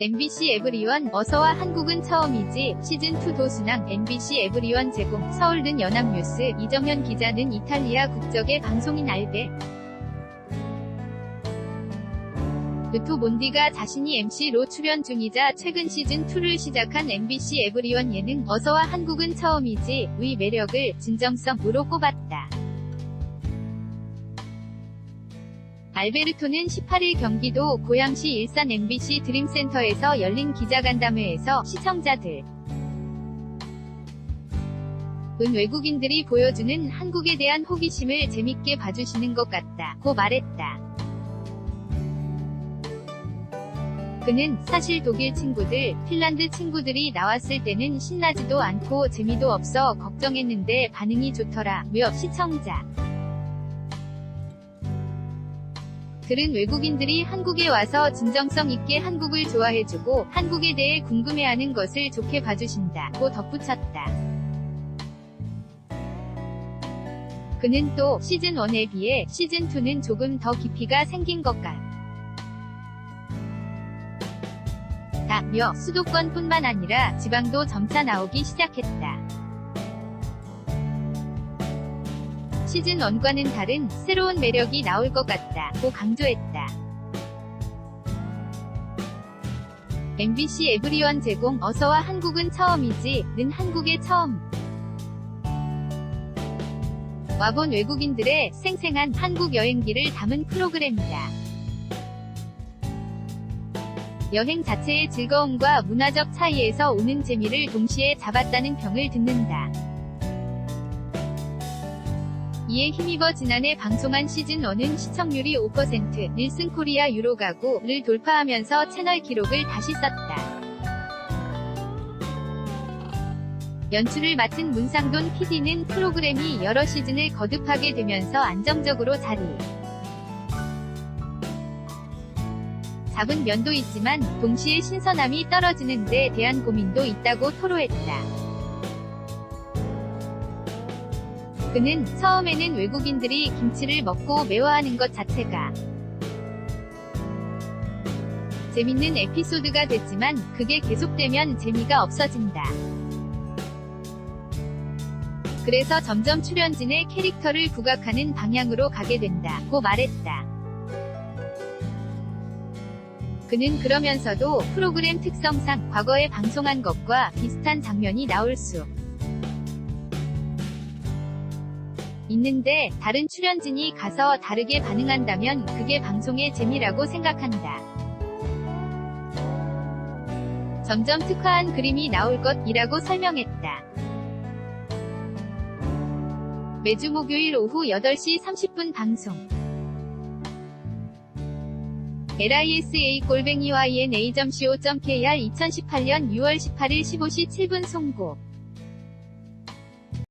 MBC 에브리원 어서와 한국은 처음이지. 시즌2 도순항 MBC 에브리원 제공. 서울는 연합뉴스. 이정현 기자는 이탈리아 국적의 방송인 알베. 루토 몬디가 자신이 MC로 출연 중이자 최근 시즌2를 시작한 MBC 에브리원 예능 어서와 한국은 처음이지. 의 매력을 진정성으로 꼽았다. 알베르토는 18일 경기도 고양시 일산 MBC 드림센터에서 열린 기자간담회에서 시청자들 은 외국인들이 보여주는 한국에 대한 호기심을 재밌게 봐주시는 것 같다 고 말했다. 그는 사실 독일 친구들, 핀란드 친구들이 나왔을 때는 신나지도 않고 재미도 없어 걱정했는데 반응이 좋더라. 며 시청자. 들은 외국인들이 한국에 와서 진정성 있게 한국을 좋아해주고 한국에 대해 궁금해하는 것을 좋게 봐주신다. 고 덧붙였다. 그는 또 시즌1에 비해 시즌2는 조금 더 깊이가 생긴 것 같다. 며 수도권뿐만 아니라 지방도 점차 나오기 시작했다. 시즌 1과는 다른 새로운 매력이 나올 것 같다. 고 강조했다. MBC 에브리원 제공 어서와 한국은 처음이지 는 한국의 처음. 와본 외국인들의 생생한 한국 여행기를 담은 프로그램이다. 여행 자체의 즐거움과 문화적 차이에서 오는 재미를 동시에 잡았다는 평을 듣는다. 이에 힘입어 지난해 방송한 시즌1은 시청률이 5%, 닐슨 코리아 유로 가구를 돌파하면서 채널 기록을 다시 썼다. 연출을 맡은 문상돈 PD는 프로그램이 여러 시즌을 거듭하게 되면서 안정적으로 자리 잡은 면도 있지만 동시에 신선함이 떨어지는 데 대한 고민도 있다고 토로했다. 그는 처음에는 외국인들이 김치를 먹고 매워하는 것 자체가 재밌는 에피소드가 됐지만 그게 계속되면 재미가 없어진다. 그래서 점점 출연진의 캐릭터를 부각하는 방향으로 가게 된다. 고 말했다. 그는 그러면서도 프로그램 특성상 과거에 방송한 것과 비슷한 장면이 나올 수 있는데 다른 출연진이 가서 다르게 반응한다면 그게 방송의 재미라고 생각한다. 점점 특화한 그림이 나올 것이라고 설명했다. 매주 목요일 오후 8시 30분 방송. lisa-ynA.co.kr 2018년 6월 18일 15시 7분 송고